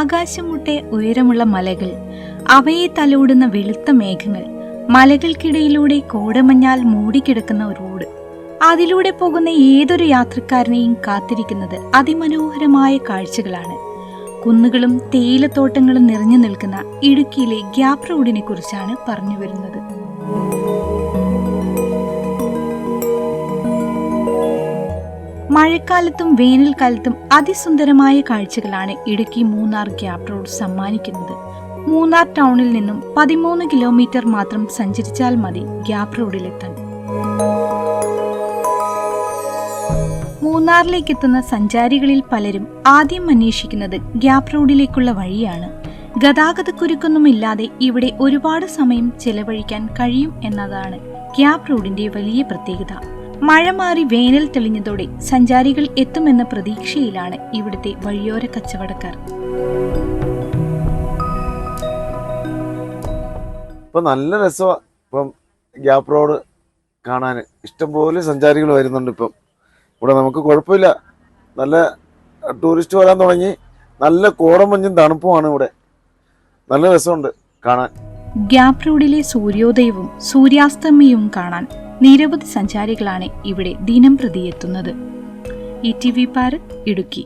ആകാശം മുട്ടെ ഉയരമുള്ള മലകൾ അവയെ തലോടുന്ന വെളുത്ത മേഘങ്ങൾ മലകൾക്കിടയിലൂടെ കോടമഞ്ഞാൽ മൂടിക്കിടക്കുന്ന റോഡ്. അതിലൂടെ പോകുന്ന ഏതൊരു യാത്രക്കാരനെയും കാത്തിരിക്കുന്നത് അതിമനോഹരമായ കാഴ്ചകളാണ്. കുന്നുകളും തേയിലത്തോട്ടങ്ങളും നിറഞ്ഞു നിൽക്കുന്ന ഇടുക്കിയിലെ ഗ്യാപ് റോഡിനെ കുറിച്ചാണ് പറഞ്ഞു വരുന്നത്. മഴക്കാലത്തും വേനൽക്കാലത്തും അതിസുന്ദരമായ കാഴ്ചകളാണ് ഇടുക്കി മൂന്നാർ ഗ്യാപ് റോഡ് സമ്മാനിക്കുന്നത്. മൂന്നാർ ടൗണിൽ നിന്നും പതിമൂന്ന് കിലോമീറ്റർ മാത്രം സഞ്ചരിച്ചാൽ മതി ഗ്യാപ് റോഡിലെത്താൻ. മൂന്നാറിലേക്ക് എത്തുന്ന സഞ്ചാരികളിൽ പലരും ആദ്യം അന്വേഷിക്കുന്നത് ഗ്യാപ് റോഡിലേക്കുള്ള വഴിയാണ്. ഗതാഗതക്കുരുക്കൊന്നുമില്ലാതെ ഇവിടെ ഒരുപാട് സമയം ചെലവഴിക്കാൻ കഴിയും എന്നതാണ് ഗ്യാപ് റോഡിന്റെ വലിയ പ്രത്യേകത. മഴ മാറി വേനൽ തെളിഞ്ഞതോടെ സഞ്ചാരികൾ എത്തുമെന്ന പ്രതീക്ഷയിലാണ് ഇവിടുത്തെ വഴിയോര കച്ചവടക്കാർ. ഇപ്പം നല്ല രസമാണ് ഇപ്പം ഗ്യാപ് റോഡ് കാണാൻ. ഇഷ്ടംപോലെ സഞ്ചാരികൾ വരുന്നുണ്ട് ഇപ്പം. ഇവിടെ നമുക്ക് കുഴപ്പമില്ല. നല്ല ടൂറിസ്റ്റ് വരാൻ തുടങ്ങി. നല്ല കോടമഞ്ഞും തണുപ്പുമാണ് ഇവിടെ. നല്ല രസമുണ്ട് കാണാൻ. ഗ്യാപ് റോഡിലെ സൂര്യോദയവും സൂര്യാസ്തമയവും കാണാൻ നിരവധി സഞ്ചാരികളാണ് ഇവിടെ ദിനം പ്രതി എത്തുന്നത്. E T V Bharat Idukki.